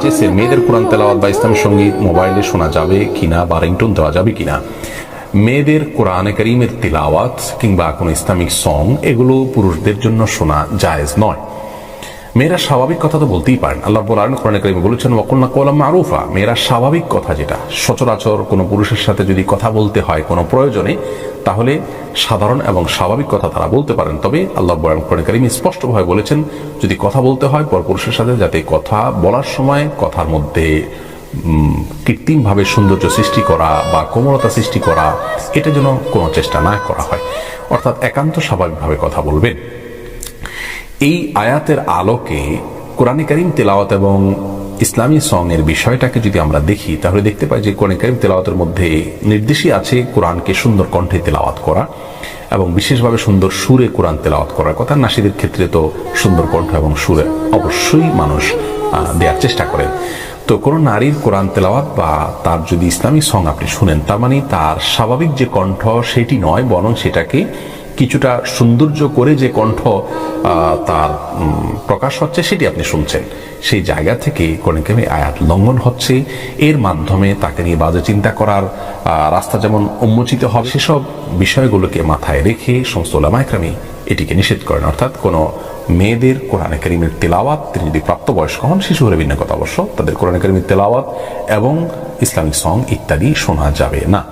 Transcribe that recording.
চেয়েছে, মেয়েদের কোরআন তেলাওয়াত বা ইসলাম সংগীত মোবাইলে শোনা যাবে কিনা বা রিংটোন দেওয়া যাবে কিনা। মেয়েদের কোরআনে করিমের তিলাওয়াত কিংবা কোনো ইসলামিক সং এগুলো পুরুষদের জন্য শোনা জায়েজ নয়। মেয়েরা স্বাভাবিক কথা তো বলতেই পারেন। আল্লাহ বলেন কোরআন কারিমে বলেছেন ওয়াকুল্লা কলাম মারুফা। মেয়েরা স্বাভাবিক কথা যেটা। সচরাচর কোনো পুরুষের সাথে যদি কথা বলতে হয় কোনো প্রয়োজনে তাহলে সাধারণ এবং স্বাভাবিক কথা তারা বলতে পারেন। তবে আল্লাহ বলেন কোরআন কারিম স্পষ্টভাবে বলেছেন, যদি কথা বলতে হয় পরপুরুষের সাথে, যাতে কথা বলার সময় কথার মধ্যে কৃত্রিমভাবে সৌন্দর্য সৃষ্টি করা বা কোমলতা সৃষ্টি করা, এটা যেন কোনো চেষ্টা না করা হয়। অর্থাৎ একান্ত স্বাভাবিকভাবে কথা বলবেন। এই আয়াতের আলোকে কোরআন করিম তেলাওয়াত এবং ইসলামী সং এর বিষয়টাকে যদি আমরা দেখি, তাহলে দেখতে পাই যে কোরআন করিম তেলাওয়াতের মধ্যে নির্দেশই আছে কোরআনকে সুন্দর কণ্ঠে তেলাওয়াত করা এবং বিশেষভাবে সুন্দর সুরে কোরআন তেলাওয়াত করার কথা। নাসিদের ক্ষেত্রে তো সুন্দর কণ্ঠ এবং সুরে অবশ্যই মানুষ দেওয়ার চেষ্টা করেন। তো কোনো নারীর কোরআন তেলাওয়াত বা তার যদি ইসলামী সং আপনি শুনেন, তার মানে তার স্বাভাবিক যে কণ্ঠ সেটি নয়, বরং সেটাকে কিছুটা সৌন্দর্য করে যে কণ্ঠ তার প্রকাশ হচ্ছে, সেটি আপনি শুনছেন। সেই জায়গা থেকে কোরআনকামে আয়াত লঙ্ঘন হচ্ছে। এর মাধ্যমে তাকে নিয়ে বাজে চিন্তা করার রাস্তা যেমন উন্মোচিত হবে, সেসব বিষয়গুলোকে মাথায় রেখে সমস্ত ওলামাইক্রামী এটিকে নিষেধ করেন। অর্থাৎ কোনো মেয়েদের কোরআনে করিমের তেলাওয়াত, তিনি যদি প্রাপ্তবয়স্ক হন, শিশু হলে ভিন্ন কথা অবশ্য, তাদের কোরআনে করিমের তেলাওয়াত এবং ইসলামিক সং ইত্যাদি শোনা যাবে না।